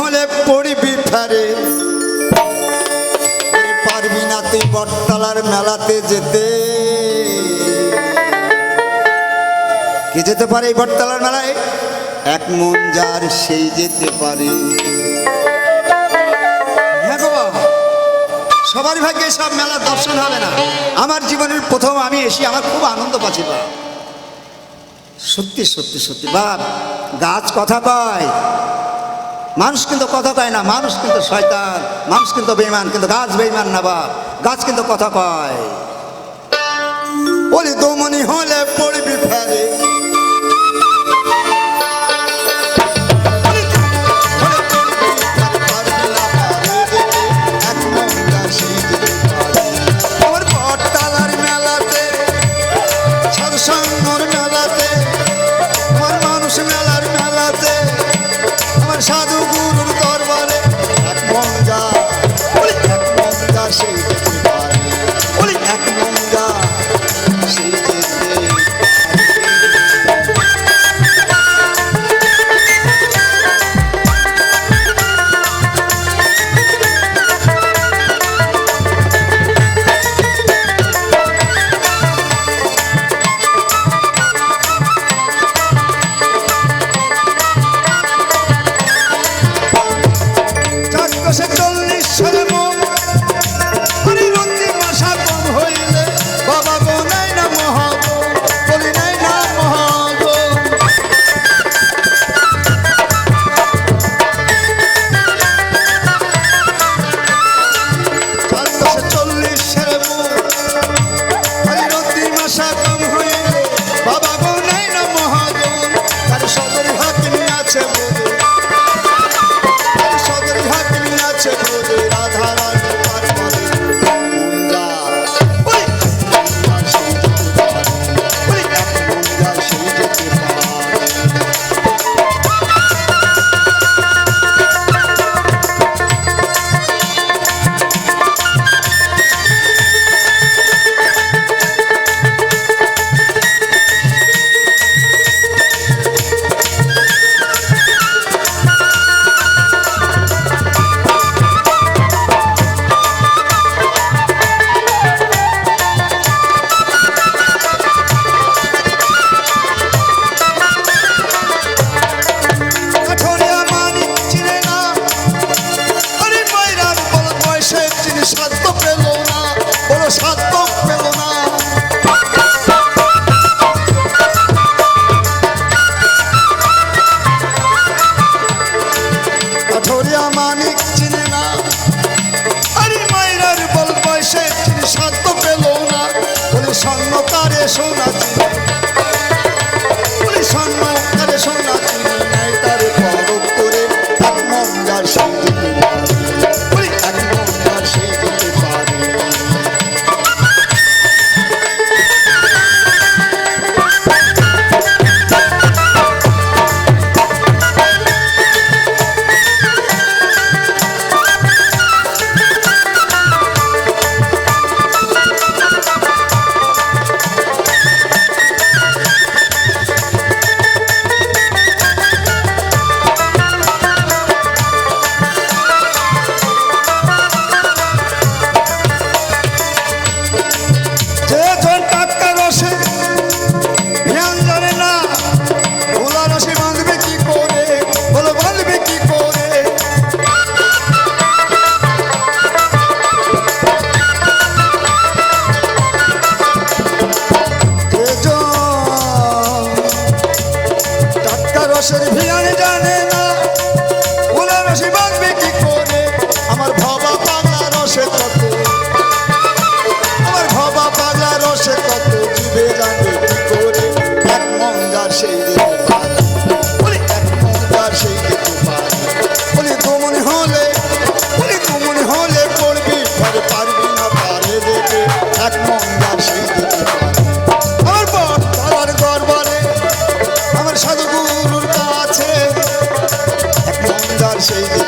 হলে পড়িবি ফেরে। পারবি না তুই বটতলার মেলাতে যেতে। কে যেতে পারে এই বটতলার মেলায়? এক মন যার সেই যেতে পারে। হ্যাঁ সবার ভাগ্যে সব মেলার দর্শন হবে না। আমার জীবনের প্রথম আমি এসে আমার খুব আনন্দ পাচ্ছি বা সত্যি সত্যি সত্যি, বাপ। গাছ কথা কয় মানুষ কিন্তু কথা কয় না, মানুষ কিন্তু শয়তান, মানুষ কিন্তু বেইমান কিন্তু গাছ বেইমান না বাপ, গাছ কিন্তু কথা কয়। বলি দমনি হলে আছে বলে স্বর্ণকারে সোনা ছিল shake